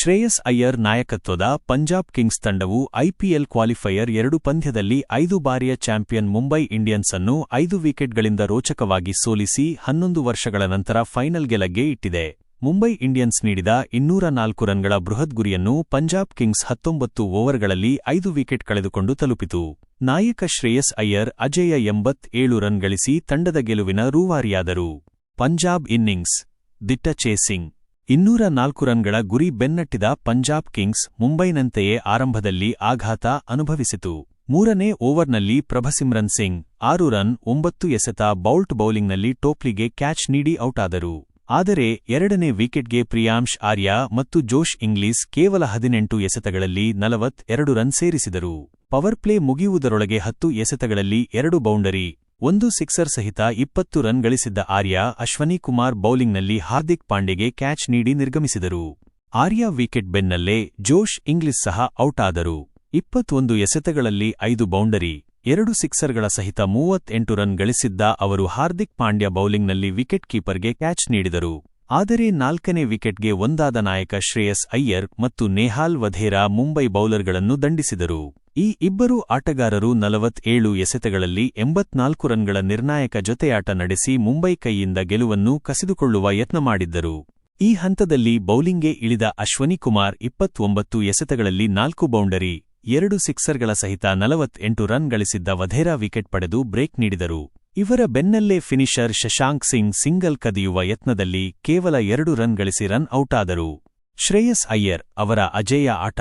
ಶ್ರೇಯಸ್ ಅಯ್ಯರ್ ನಾಯಕತ್ವದ ಪಂಜಾಬ್ ಕಿಂಗ್ಸ್ ತಂಡವು IPL qualifier ಎರಡು ಪಂದ್ಯದಲ್ಲಿ ಐದು ಬಾರಿಯ ಚಾಂಪಿಯನ್ ಮುಂಬೈ ಇಂಡಿಯನ್ಸ್ ಅನ್ನು ಐದು ವಿಕೆಟ್ಗಳಿಂದ ರೋಚಕವಾಗಿ ಸೋಲಿಸಿ ಹನ್ನೊಂದು ವರ್ಷಗಳ ನಂತರ ಫೈನಲ್ಗೆ ಲಗ್ಗೆ ಇಟ್ಟಿದೆ. ಮುಂಬೈ ಇಂಡಿಯನ್ಸ್ ನೀಡಿದ ಇನ್ನೂರ ನಾಲ್ಕು ರನ್ಗಳ ಬೃಹತ್ ಗುರಿಯನ್ನು ಪಂಜಾಬ್ ಕಿಂಗ್ಸ್ ಹತ್ತೊಂಬತ್ತು ಓವರ್ಗಳಲ್ಲಿ ಐದು ವಿಕೆಟ್ ಕಳೆದುಕೊಂಡು ತಲುಪಿತು. ನಾಯಕ ಶ್ರೇಯಸ್ ಅಯ್ಯರ್ ಅಜೇಯ ಎಂಬತ್ ಏಳು ರನ್ ಗಳಿಸಿ ತಂಡದ ಗೆಲುವಿನ ರೂವಾರಿಯಾದರು. ಪಂಜಾಬ್ ಇನ್ನಿಂಗ್ಸ್ ದಿಟ್ಟ ಚೇಸಿಂಗ್ ಇನ್ನೂರ ನಾಲ್ಕು ರನ್ಗಳ ಗುರಿ ಬೆನ್ನಟ್ಟಿದ ಪಂಜಾಬ್ ಕಿಂಗ್ಸ್ ಮುಂಬೈನಂತೆಯೇ ಆರಂಭದಲ್ಲಿ ಆಘಾತ ಅನುಭವಿಸಿತು. ಮೂರನೇ ಓವರ್ನಲ್ಲಿ ಪ್ರಭಸಿಮ್ರನ್ ಸಿಂಗ್ ಆರು ರನ್, ಒಂಬತ್ತು ಎಸೆತ ಬೌಲ್ಟ್ ಬೌಲಿಂಗ್ನಲ್ಲಿ ಟೋಪ್ಲಿಗೆ ಕ್ಯಾಚ್ ನೀಡಿ ಔಟಾದರು. ಆದರೆ ಎರಡನೇ ವಿಕೆಟ್ಗೆ ಪ್ರಿಯಾಂಶ್ ಆರ್ಯ ಮತ್ತು ಜೋಶ್ ಇಂಗ್ಲೀಸ್ ಕೇವಲ ಹದಿನೆಂಟು ಎಸೆತಗಳಲ್ಲಿ ನಲವತ್ತೆರಡು ರನ್ ಸೇರಿಸಿದರು. ಪವರ್ ಪ್ಲೇ ಮುಗಿಯುವುದರೊಳಗೆ ಹತ್ತು ಎಸೆತಗಳಲ್ಲಿ ಎರಡು ಬೌಂಡರಿ ಒಂದು ಸಿಕ್ಸರ್ ಸಹಿತ ಇಪ್ಪತ್ತು ರನ್ ಗಳಿಸಿದ್ದ ಆರ್ಯ ಅಶ್ವನಿ ಕುಮಾರ್ ಬೌಲಿಂಗ್ನಲ್ಲಿ ಹಾರ್ದಿಕ್ ಪಾಂಡೆಗೆ ಕ್ಯಾಚ್ ನೀಡಿ ನಿರ್ಗಮಿಸಿದರು. ಆರ್ಯ ವಿಕೆಟ್ ಬೆನ್ನಲ್ಲೇ ಜೋಶ್ ಇಂಗ್ಲಿಸ್ ಸಹ ಔಟ್ ಆದರು ಇಪ್ಪತ್ತೊಂದು ಎಸೆತಗಳಲ್ಲಿ ಐದು ಬೌಂಡರಿ, ಎರಡು ಸಿಕ್ಸರ್ಗಳ ಸಹಿತ ಮೂವತ್ತೆಂಟು ರನ್ ಗಳಿಸಿದ್ದ ಅವರು ಹಾರ್ದಿಕ್ ಪಾಂಡ್ಯ ಬೌಲಿಂಗ್ನಲ್ಲಿ ವಿಕೆಟ್ ಕೀಪರ್ಗೆ ಕ್ಯಾಚ್ ನೀಡಿದರು. ಆದರೆ ನಾಲ್ಕನೇ ವಿಕೆಟ್ಗೆ ಒಂದಾದ ನಾಯಕ ಶ್ರೇಯಸ್ ಅಯ್ಯರ್ ಮತ್ತು ನೇಹಾಲ್ ವಧೇರಾ ಮುಂಬೈ ಬೌಲರ್ಗಳನ್ನು ದಂಡಿಸಿದರು. ಈ ಇಬ್ಬರು ಆಟಗಾರರು ನಲವತ್ತೇಳು ಎಸೆತಗಳಲ್ಲಿ ಎಂಬತ್ನಾಲ್ಕು ರನ್ಗಳ ನಿರ್ಣಾಯಕ ಜೊತೆಯಾಟ ನಡೆಸಿ ಮುಂಬೈ ಕೈಯಿಂದ ಗೆಲುವನ್ನು ಕಸಿದುಕೊಳ್ಳುವ ಯತ್ನ ಮಾಡಿದ್ದರು. ಈ ಹಂತದಲ್ಲಿ ಬೌಲಿಂಗ್ಗೆ ಇಳಿದ ಅಶ್ವನಿ ಕುಮಾರ್ ಇಪ್ಪತ್ತೊಂಬತ್ತು ಎಸೆತಗಳಲ್ಲಿ ನಾಲ್ಕು ಬೌಂಡರಿ, ಎರಡು ಸಿಕ್ಸರ್ಗಳ ಸಹಿತ ನಲವತ್ತೆಂಟು ರನ್ ಗಳಿಸಿದ್ದ ವಧೇರಾ ವಿಕೆಟ್ ಪಡೆದು ಬ್ರೇಕ್ ನೀಡಿದರು. ಇವರ ಬೆನ್ನಲ್ಲೇ ಫಿನಿಷರ್ ಶಶಾಂಕ್ ಸಿಂಗ್ ಸಿಂಗಲ್ ಕದಿಯುವ ಯತ್ನದಲ್ಲಿ ಕೇವಲ ಎರಡು ರನ್ ಗಳಿಸಿ ರನ್ ಔಟಾದರು. ಶ್ರೇಯಸ್ ಅಯ್ಯರ್ ಅವರ ಅಜೇಯ ಆಟ.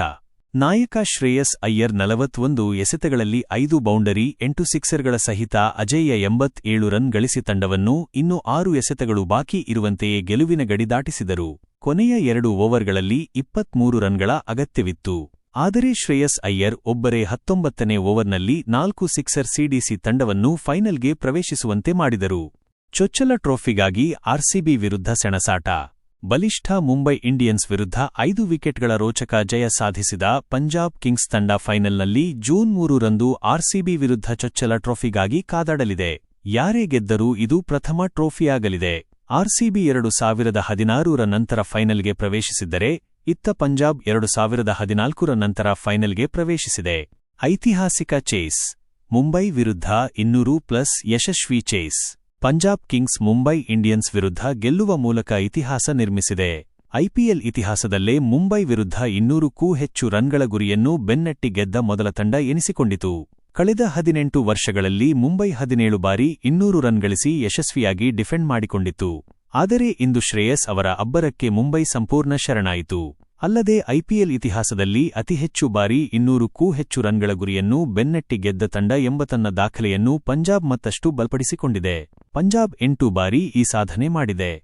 ನಾಯಕ ಶ್ರೇಯಸ್ ಅಯ್ಯರ್ ನಲವತ್ತೊಂದು ಎಸೆತಗಳಲ್ಲಿ ಐದು ಬೌಂಡರಿ, ಎಂಟು ಸಿಕ್ಸರ್ಗಳ ಸಹಿತ ಅಜೇಯ ಎಂಬತ್ತೇಳು ರನ್ ಗಳಿಸಿ ತಂಡವನ್ನು ಇನ್ನು ಆರು ಎಸೆತಗಳು ಬಾಕಿ ಇರುವಂತೆಯೇ ಗೆಲುವಿನ ಗಡಿ ದಾಟಿಸಿದರು. ಕೊನೆಯ ಎರಡು ಓವರ್ಗಳಲ್ಲಿ ಇಪ್ಪತ್ಮೂರು ರನ್ಗಳ ಅಗತ್ಯವಿತ್ತು. ಆದರೆ ಶ್ರೇಯಸ್ ಅಯ್ಯರ್ ಒಬ್ಬರೇ ಹತ್ತೊಂಬತ್ತನೇ ಓವರ್ನಲ್ಲಿ ನಾಲ್ಕು ಸಿಕ್ಸರ್ ಸಿಡಿಸಿ ತಂಡವನ್ನು ಫೈನಲ್ಗೆ ಪ್ರವೇಶಿಸುವಂತೆ ಮಾಡಿದರು. ಚೊಚ್ಚಲ ಟ್ರೋಫಿಗಾಗಿ ಆರ್ಸಿಬಿ ವಿರುದ್ಧ ಸೆಣಸಾಟ. ಬಲಿಷ್ಠ ಮುಂಬೈ ಇಂಡಿಯನ್ಸ್ ವಿರುದ್ಧ ಐದು ವಿಕೆಟ್ಗಳ ರೋಚಕ ಜಯ ಸಾಧಿಸಿದ ಪಂಜಾಬ್ ಕಿಂಗ್ಸ್ ತಂಡ ಫೈನಲ್ನಲ್ಲಿ ಜೂನ್ ಮೂರರಂದು ಆರ್ಸಿಬಿ ವಿರುದ್ಧ ಚೊಚ್ಚಲ ಟ್ರೋಫಿಗಾಗಿ ಕಾದಾಡಲಿದೆ. ಯಾರೇ ಗೆದ್ದರೂ ಇದು ಪ್ರಥಮ ಟ್ರೋಫಿಯಾಗಲಿದೆ. ಆರ್ಸಿಬಿ ಎರಡು ಸಾವಿರದ ಹದಿನಾರರ ನಂತರ ಫೈನಲ್ಗೆ ಪ್ರವೇಶಿಸಿದ್ದರೆ ಇತ್ತ ಪಂಜಾಬ್ ಎರಡು ಸಾವಿರದ ಹದಿನಾಲ್ಕರ ನಂತರ ಫೈನಲ್ಗೆ ಪ್ರವೇಶಿಸಿದೆ. ಐತಿಹಾಸಿಕ ಚೇಸ್, ಮುಂಬೈ ವಿರುದ್ಧ ಇನ್ನೂರು ಪ್ಲಸ್ ಯಶಸ್ವಿ chase. Punjab Kings Mumbai Indians ವಿರುದ್ಧ ಗೆಲ್ಲುವ ಮೂಲಕ ಇತಿಹಾಸ ನಿರ್ಮಿಸಿದೆ. ಐಪಿಎಲ್ ಇತಿಹಾಸದಲ್ಲೇ ಮುಂಬೈ ವಿರುದ್ಧ ಇನ್ನೂರಕ್ಕೂ ಹೆಚ್ಚು ರನ್ಗಳ ಗುರಿಯನ್ನು ಬೆನ್ನಟ್ಟಿ ಗೆದ್ದ ಮೊದಲ ತಂಡ ಎನಿಸಿಕೊಂಡಿತು. ಕಳೆದ ಹದಿನೆಂಟು ವರ್ಷಗಳಲ್ಲಿ ಮುಂಬೈ ಹದಿನೇಳು ಬಾರಿ ಇನ್ನೂರು ರನ್ ಗಳಿಸಿ ಯಶಸ್ವಿಯಾಗಿ ಡಿಫೆಂಡ್ ಮಾಡಿಕೊಂಡಿತ್ತು. ಆದರೆ ಇಂದು ಶ್ರೇಯಸ್ ಅವರ ಅಬ್ಬರಕ್ಕೆ ಮುಂಬೈ ಸಂಪೂರ್ಣ ಶರಣಾಯಿತು. ಅಲ್ಲದೆ ಐಪಿಎಲ್ ಇತಿಹಾಸದಲ್ಲಿ ಅತಿ ಹೆಚ್ಚು ಬಾರಿ ಇನ್ನೂರಕ್ಕೂ ಹೆಚ್ಚು ರನ್ಗಳ ಗುರಿಯನ್ನು ಬೆನ್ನಟ್ಟಿ ಗೆದ್ದ ತಂಡ ಎಂಬ ತನ್ನ ದಾಖಲೆಯನ್ನು ಪಂಜಾಬ್ ಮತ್ತಷ್ಟು ಬಲಪಡಿಸಿಕೊಂಡಿದೆ. ಪಂಜಾಬ್ ಎಂಟು ಬಾರಿ ಈ ಸಾಧನೆ ಮಾಡಿದೆ.